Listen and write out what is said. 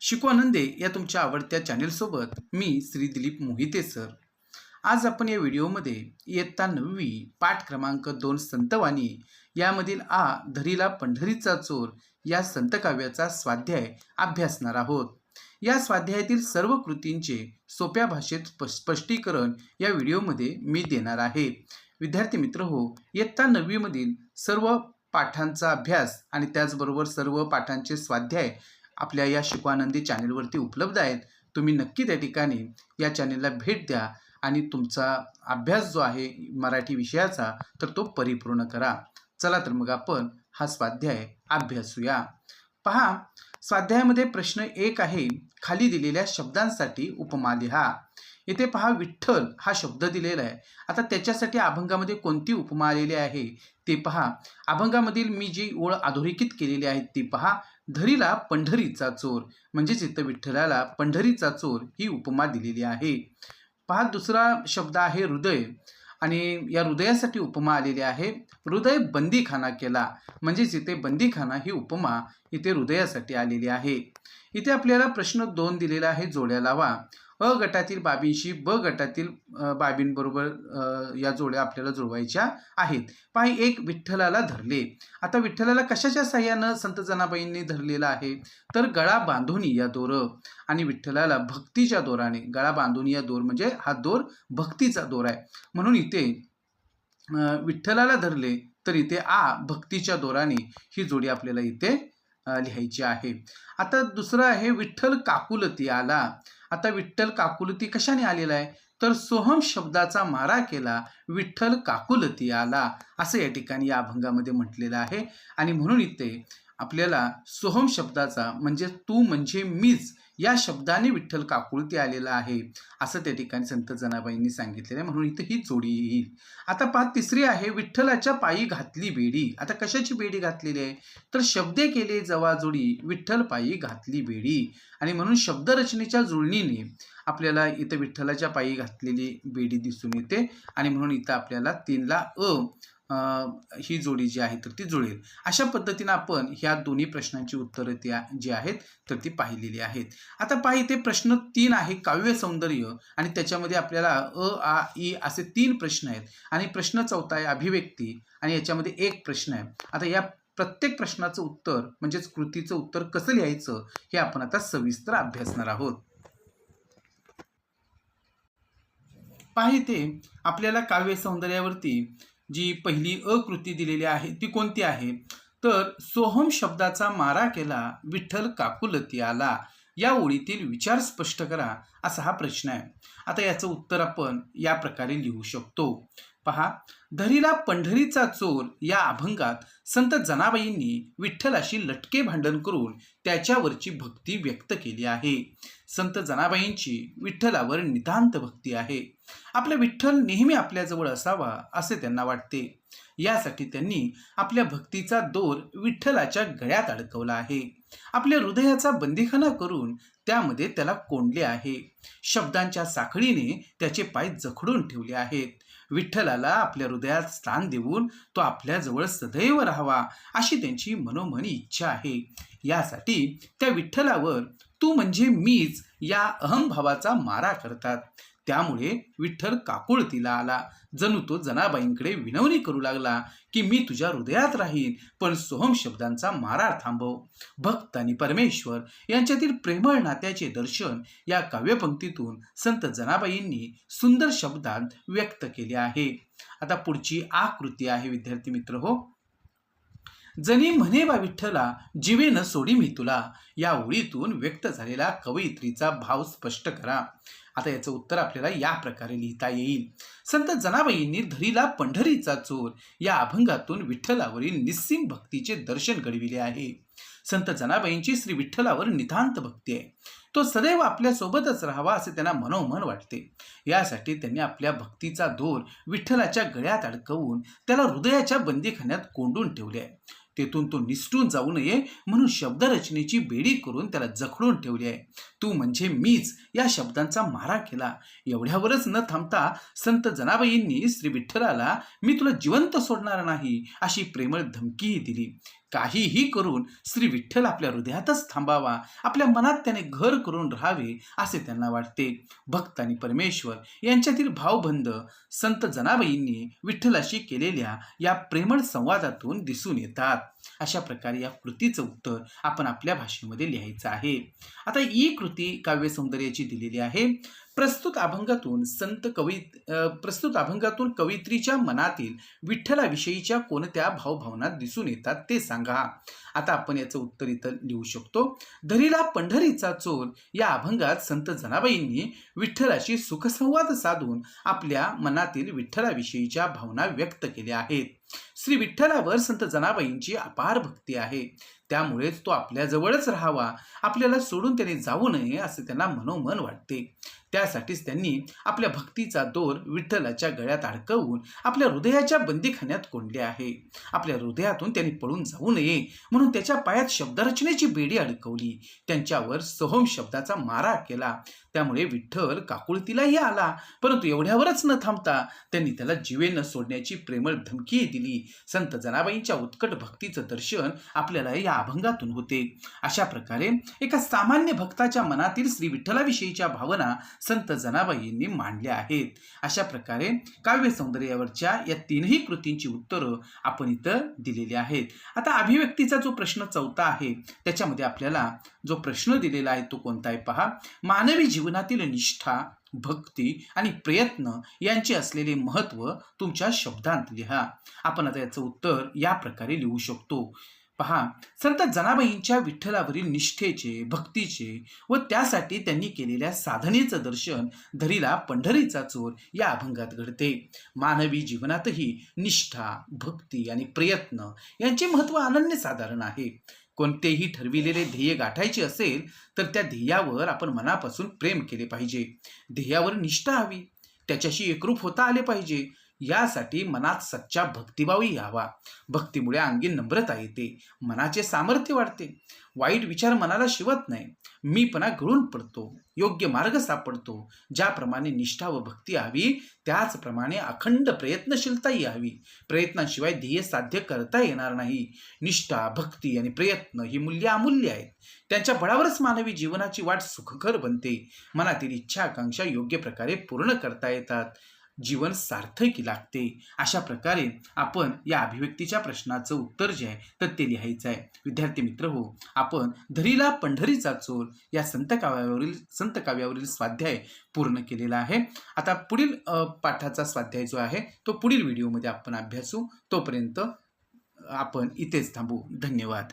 शिकवानंदे या तुमच्या आवडत्या चॅनेलसोबत मी श्री दिलीप मोहिते सर आज आपण या व्हिडिओमध्ये इयत्ता नववी पाठ क्रमांक दोन संतवाणी यामधील आ धरीला पंढरीचा चोर या संतकाव्याचा स्वाध्याय अभ्यासणार आहोत. या स्वाध्यायातील सर्व कृतींचे सोप्या भाषेत स्प- स्पष्टीकरण या व्हिडिओमध्ये मी देणार आहे. विद्यार्थी मित्र हो इयत्ता नववीमधील सर्व पाठांचा अभ्यास आणि त्याचबरोबर सर्व पाठांचे स्वाध्याय आपल्या या शिकवानंदी चॅनेलवरती उपलब्ध आहेत तुम्ही नक्की त्या ठिकाणी या चॅनेलला भेट द्या आणि तुमचा अभ्यास जो आहे मराठी विषयाचा तर तो परिपूर्ण करा. चला तर मग आपण हा स्वाध्याय अभ्यासूया. पहा स्वाध्यायामध्ये प्रश्न एक आहे खाली दिलेल्या शब्दांसाठी उपमा लिहा. येथे पहा विठ्ठल हा शब्द दिलेला आहे. आता त्याच्यासाठी अभंगामध्ये कोणती उपमा आलेली आहे? ते पहा. अभंगामधील मी जी ओळ अधोरेखित केलेली आहे ती पहा. धरीला पंढरीचा चोर. म्हणजेच इथं विठ्ठलाला पंढरीचा चोर ही उपमा दिलेली आहे. पहा दुसरा शब्द आहे हृदय. आणि या हृदयासाठी उपमा आलेली आहे. हृदय बंदीखाना केला. म्हणजेच इथे बंदीखाना ही उपमा इथे हृदयासाठी आलेली आहे. इथे आपल्याला प्रश्न दोन दिलेला आहे जोड्या लावा. अ गटातील बाबींशी ब गटातील बाबींबरोबर या जोड्या आपल्याला जुळवायच्या आहेत. पहा एक विठ्ठलाला धरले. आता विठ्ठलाला कशाच्या साह्यानं संत जनाबाईंनी धरलेलं आहे? तर गळा बांधून या दोर. आणि विठ्ठलाला भक्तीच्या दोराने गळा बांधून या दोर म्हणजे हा दोर भक्तीचा दोर आहे. म्हणून इथे विठ्ठलाला धरले तर इथे आ भक्तीच्या दोराने ही जोडी आपल्याला इथे लिहायची आहे. आता दुसरं आहे विठ्ठल काकुलती आला. आता विठ्ठल काकुलती कशाने आलेला आहे तर सोहम शब्दाचा मारा केला विठ्ठल काकुलती आला. असं या ठिकाणी या अभंगामध्ये म्हटलेलं आहे. आणि म्हणून इथे आपल्याला सोहम शब्दाचा म्हणजे तू म्हणजे मीच या शब्दाने विठ्ठल काकुळते आलेला आहे. असं त्या ठिकाणी संत जनाबाईंनी सांगितलेलं आहे. म्हणून इथं ही जोडी येईल. आता पाच तिसरी आहे विठ्ठलाच्या पायी घातली बेडी. आता कशाची बेडी घातलेली आहे? तर शब्दे केले जवाजोडी विठ्ठल पायी घातली बेडी. आणि म्हणून शब्दरचनेच्या जुळणीने आपल्याला इथं विठ्ठलाच्या पायी घातलेली बेडी दिसून येते. आणि म्हणून इथं आपल्याला तीनला अ ही जोडी जी आहे तर ती जुळेल. अशा पद्धतीनं आपण ह्या दोन्ही प्रश्नांची उत्तरं त्या जी आहेत तर ती पाहिलेली आहेत. आता पाहि ते प्रश्न तीन आहे काव्य सौंदर्य आणि त्याच्यामध्ये आपल्याला अ आ ई असे तीन प्रश्न आहेत. आणि प्रश्न चौथा आहे अभिव्यक्ती आणि याच्यामध्ये एक प्रश्न आहे. आता या प्रत्येक प्रश्नाचं उत्तर म्हणजेच कृतीचं उत्तर कसं लिहायचं हे आपण आता सविस्तर अभ्यासणार आहोत. पाहिते आपल्याला काव्य सौंदर्यावरती जी पहिली अकृती दिलेली आहे ती कोणती आहे? तर सोहम शब्दाचा मारा केला विठ्ठल काकुलती आला. या ओळीतील विचार स्पष्ट करा असा हा प्रश्न आहे. आता याचं उत्तर आपण या प्रकारे लिहू शकतो. पहा धरीला पंढरीचा चोर या अभंगात संत जनाबाईंनी विठ्ठलाशी लटके भांडण करून त्याच्यावरची भक्ती व्यक्त केली आहे. संत जनाबाईंची विठ्ठलावर नितांत भक्ती आहे. आपला विठ्ठल नेहमी आपल्याजवळ असावा असे त्यांना वाटते. यासाठी त्यांनी आपल्या भक्तीचा दोर विठ्ठलाच्या गळ्यात अडकवला आहे. आपल्या हृदयाचा बंदीखाना करून त्यामध्ये त्याला कोंडले आहे. शब्दांच्या साखळीने त्याचे पाय जखडून ठेवले आहेत. विठ्ठलाला आपल्या हृदयात स्थान देऊन तो आपल्याजवळ सदैव राहावा अशी त्यांची मनोमनी इच्छा आहे. यासाठी त्या विठ्ठलावर तू म्हणजे मीच या अहमभावाचा मारा करतात. त्यामुळे विठ्ठल काकुळतीला आला. जणू तो जनाबाईंकडे विनवणी करू लागला की मी तुझ्या हृदयात राहीन पण सोहम शब्दांचा मारा थांबव. भक्त आणि परमेश्वर यांच्यातील प्रेमळ नात्याचे दर्शन या काव्यपंक्तीतून संत जनाबाईंनी सुंदर शब्दात व्यक्त केले आहे. आता पुढची आकृती आहे विद्यार्थी मित्र हो. जनी म्हणे बा विठ्ठला जीवे न सोडी मी तुला. या ओळीतून व्यक्त झालेला कवयित्रीचा भाव स्पष्ट करा. आता याचं उत्तर आपल्याला या प्रकारे लिहिता येईल. संत जनाबाईंनी धरीला पंढरीचा चोर. या अभंगातून विठ्ठलावरील निस्सीम भक्तीचे दर्शन घडविले आहे. संत जनाबाईंची श्री विठ्ठलावर नितांत भक्ती आहे. तो सदैव आपल्यासोबतच राहावा असे त्यांना मनोमन वाटते. यासाठी त्यांनी आपल्या भक्तीचा दोर विठ्ठलाच्या गळ्यात अडकवून त्याला हृदयाच्या बंदीखान्यात कोंडून ठेवले आहे. तेथून तो निसटून जाऊ नये म्हणून शब्दरचनेची बेडी करून त्याला जखडून ठेवली आहे. तू म्हणजे मीच या शब्दांचा मारा केला. एवढ्यावरच न थांबता संत जनाबाईंनी श्री विठ्ठलाला मी तुला जिवंत सोडणार नाही अशी प्रेमळ धमकीही दिली. काहीही करून श्री विठ्ठल आपल्या हृदयातच थांबावा आपल्या मनात त्याने घर करून राहावे असे त्यांना वाटते. भक्त आणि परमेश्वर यांच्यातील भावबंध संत जनाबाईंनी विठ्ठलाशी केलेल्या या प्रेमळ संवादातून दिसून येतात. अशा प्रकारे या कृतीचं उत्तर आपण आपल्या भाषेमध्ये लिहायचं आहे. आता ही कृती काव्य सौंदर्याची दिलेली आहे. प्रस्तुत अभंगातून संत कवी प्रस्तुत अभंगातून कवित्रीच्या मनातील विठ्ठलाविषयीच्या कोणत्या भावभावना दिसून येतात ते सांगा. आता आपण याचं उत्तर इथं लिहू शकतो. धरीला पंढरीचा चोर या अभंगात संत जनाबाईंनी विठ्ठलाशी सुखसंवाद साधून आपल्या मनातील विठ्ठलाविषयीच्या भावना व्यक्त केल्या आहेत. श्री विठ्ठलावर संत जनाबाईंची अपार भक्ती आहे. त्यामुळेच तो आपल्याजवळच राहावा. आपल्याला सोडून त्याने जाऊ नये असे त्यांना मनोमन वाटते. त्यासाठीच त्यांनी आपल्या भक्तीचा दोर विठ्ठलाच्या गळ्यात अडकवून आपल्या हृदयाच्या बंदीखान्यात कोंडले आहे. आपल्या हृदयातून त्यांनी पळून जाऊ नये म्हणून त्याच्या पायात शब्दरचनेची बेडी अडकवली. त्यांच्यावर सोहम शब्दाचा मारा केला. त्यामुळे विठ्ठल काकुळतीलाही आला परंतु एवढ्यावरच न थांबता त्यांनी त्याला जीवे न सोडण्याची प्रेमळ धमकीही दिली. संत जनाबाईंच्या उत्कट भक्तीचं दर्शन आपल्याला या अभंगातून होते. अशा प्रकारे एका सामान्य भक्ताच्या मनातील श्री विठ्ठलाविषयीच्या भावना संत जनाबाईंनी मांडल्या आहेत. अशा प्रकारे काव्य सौंदर्यावरच्या या तीनही कृतींची उत्तरं आपण इथं दिलेली आहेत. आता अभिव्यक्तीचा जो प्रश्न चौथा आहे त्याच्यामध्ये आपल्याला जो प्रश्न दिलेला आहे तो कोणता आहे पहा? मानवी जीवनातील निष्ठा भक्ती आणि प्रयत्न यांचे असलेले महत्त्व तुमच्या शब्दांत लिहा. आपण आता याचं उत्तर या प्रकारे लिहू शकतो. पहा संत जनाबाईंच्या विठ्ठलावरील निष्ठेचे भक्तीचे व त्यासाठी त्यांनी केलेल्या साधनेचं दर्शन धरीला पंढरीचा चोर या अभंगात घडते. मानवी जीवनातही निष्ठा भक्ती आणि प्रयत्न यांचे महत्त्व अनन्यसाधारण आहे. कोणतेही ठरविलेले ध्येय गाठायचे असेल तर त्या ध्येयावर आपण मनापासून प्रेम केले पाहिजे. ध्येयावर निष्ठा हवी. त्याच्याशी एकरूप होता आले पाहिजे. यासाठी मनात सच्चा भक्तिभावही यावा. भक्तीमुळे अंगी नम्रता येते. मनाचे सामर्थ्य वाढते. वाईट विचार मनाला शिवत नाही. मीपणा गळून पडतो. योग्य मार्ग सापडतो. ज्याप्रमाणे निष्ठा व भक्ती हवी त्याचप्रमाणे अखंड प्रयत्नशीलताही हवी प्रयत्नाशिवाय ध्येय साध्य करता येणार नाही. निष्ठा भक्ती आणि प्रयत्न ही मूल्य अमूल्य आहेत. त्यांच्या बळावरच मानवी जीवनाची वाट सुखकर बनते. मनातील इच्छा आकांक्षा योग्य प्रकारे पूर्ण करता येतात. जीवन सार्थकी लागते. अशा प्रकारे आपण या अभिव्यक्तीच्या प्रश्नाचं उत्तर जे आहे तर ते लिहायचं आहे. विद्यार्थी मित्र हो आपण धरीला पंढरीचा चोर या संत काव्यावरील संत काव्यावरील स्वाध्याय पूर्ण केलेला आहे. आता पुढील पाठाचा स्वाध्याय जो आहे तो पुढील व्हिडिओमध्ये आपण अभ्यासू. तोपर्यंत आपण इथेच थांबू. धन्यवाद.